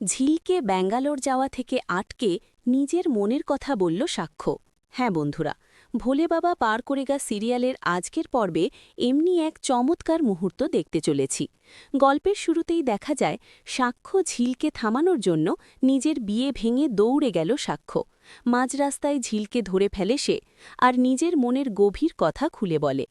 ঝিলকে ব্যাঙ্গালোর যাওয়া থেকে আটকে নিজের মনের কথা বলল সাক্ষ্য। হ্যাঁ বন্ধুরা, ভোলে বাবা পার করে গা সিরিয়ালের আজকের পর্বে এমনি এক চমৎকার মুহূর্ত দেখতে চলেছি। গল্পের শুরুতেই দেখা যায়, সাক্ষ্য ঝিলকে থামানোর জন্য নিজের বিয়ে ভেঙে দৌড়ে গেল সাক্ষ্য। মাঝ রাস্তায় ঝিলকে ধরে ফেলে সে আর নিজের মনের গভীর কথা খুলে বলে।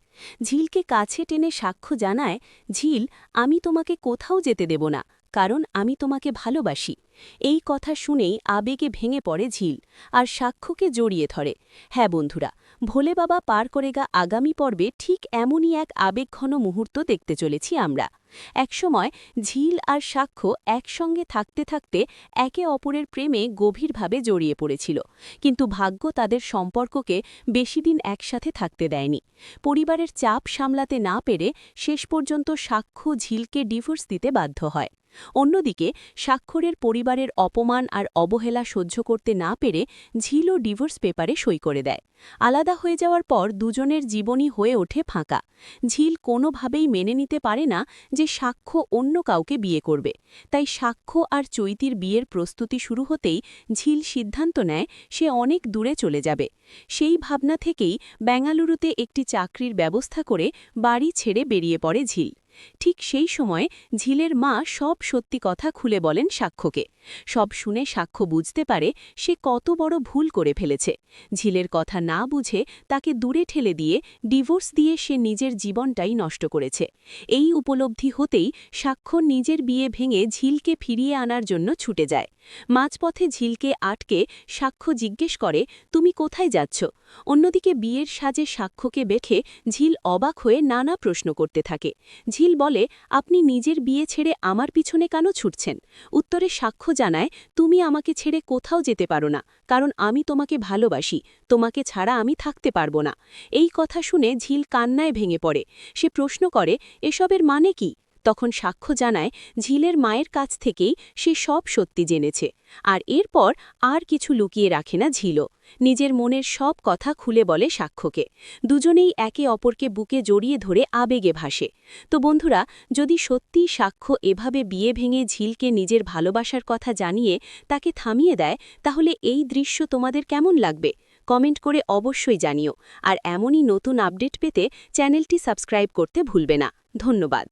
ঝিলকে কাছে টেনে সাক্ষ্য জানায়, ঝিল, আমি তোমাকে কোথাও যেতে দেব না। কারণ আমি তোমাকে ভালোবাসি। এই কথা শুনেই আবেগে ভেঙে পড়ে ঝিল, আর সাক্ষ্যকে জড়িয়ে ধরে। হ্যাঁ বন্ধুরা, ভোলে বাবা পার করে গা আগামী পর্বে ঠিক এমনই এক আবেগঘন মুহূর্ত দেখতে চলেছি আমরা। একসময় ঝিল আর সাক্ষ্য একসঙ্গে থাকতে থাকতে একে অপরের প্রেমে গভীরভাবে জড়িয়ে পড়েছিল, কিন্তু ভাগ্য তাদের সম্পর্ককে বেশি দিন একসাথে থাকতে দেয়নি। পরিবারের চাপ সামলাতে না পেরে শেষ পর্যন্ত সাক্ষ্য ঝিলকে ডিভোর্স দিতে বাধ্য হয়। অন্যদিকে, স্বাক্ষরের পরিবারের অপমান আর অবহেলা সহ্য করতে না পেরে ঝিলও ডিভোর্স পেপারে সই করে দেয়। আলাদা হয়ে যাওয়ার পর দুজনের জীবনই হয়ে ওঠে ফাঁকা। ঝিল কোনোভাবেই মেনে নিতে পারে না যে সাক্ষ্য অন্য কাউকে বিয়ে করবে। তাই সাক্ষ্য আর চৈতির বিয়ের প্রস্তুতি শুরু হতেই ঝিল সিদ্ধান্ত নেয় সে অনেক দূরে চলে যাবে। সেই ভাবনা থেকেই বেঙ্গালুরুতে একটি চাকরির ব্যবস্থা করে বাড়ি ছেড়ে বেরিয়ে পড়ে ঝিল। ঠিক সেই সময় ঝিলের মা সব সত্যি কথা খুলে বলেন সাক্ষ্যকে। সব শুনে সাক্ষ্য বুঝতে পারে সে কত বড় ভুল করে ফেলেছে। ঝিলের কথা না বুঝে তাকে দূরে ঠেলে দিয়ে ডিভোর্স দিয়ে সে নিজের জীবনটাই নষ্ট করেছে। এই উপলব্ধি হতেই সাক্ষ্য নিজের বিয়ে ভেঙে ঝিলকে ফিরিয়ে আনার জন্য ছুটে যায়। মাঝপথে ঝিলকে আটকে সাক্ষ্য জিজ্ঞেস করে, তুমি কোথায় যাচ্ছ? অন্যদিকে বিয়ের সাজে সাক্ষ্যকে বেঠে ঝিল অবাক হয়ে নানা প্রশ্ন করতে থাকে। ঝিল বলে, আপনি নিজের বিয়ে ছেড়ে আমার পিছনে কেন ছুটছেন? উত্তরে সাক্ষ্য জানায়, তুমি আমাকে ছেড়ে কোথাও যেতে পারো না, কারণ আমি তোমাকে ভালোবাসি, তোমাকে ছাড়া আমি থাকতে পারব না। এই কথা শুনে ঝিল কান্নায় ভেঙে পড়ে। সে প্রশ্ন করে, এসবের মানে কি? তখন সাক্ষ্য জানায় ঝিলের মায়ের কাছ থেকেই সে সব সত্যি জেনেছে। আর এরপর আর কিছু লুকিয়ে রাখে না ঝিলও নিজের মনের সব কথা খুলে বলে সাক্ষ্যকে। দুজনেই একে অপরকে বুকে জড়িয়ে ধরে আবেগে ভাসে। তো বন্ধুরা, যদি সত্যি সাক্ষ্য এভাবে বিয়ে ভেঙে ঝিলকে নিজের ভালোবাসার কথা জানিয়ে তাকে থামিয়ে দেয়, তাহলে এই দৃশ্য তোমাদের কেমন লাগবে? কমেন্ট করে অবশ্যই জানিও। আর এমনই নতুন আপডেট পেতে চ্যানেলটি সাবস্ক্রাইব করতে ভুলবে না। ধন্যবাদ।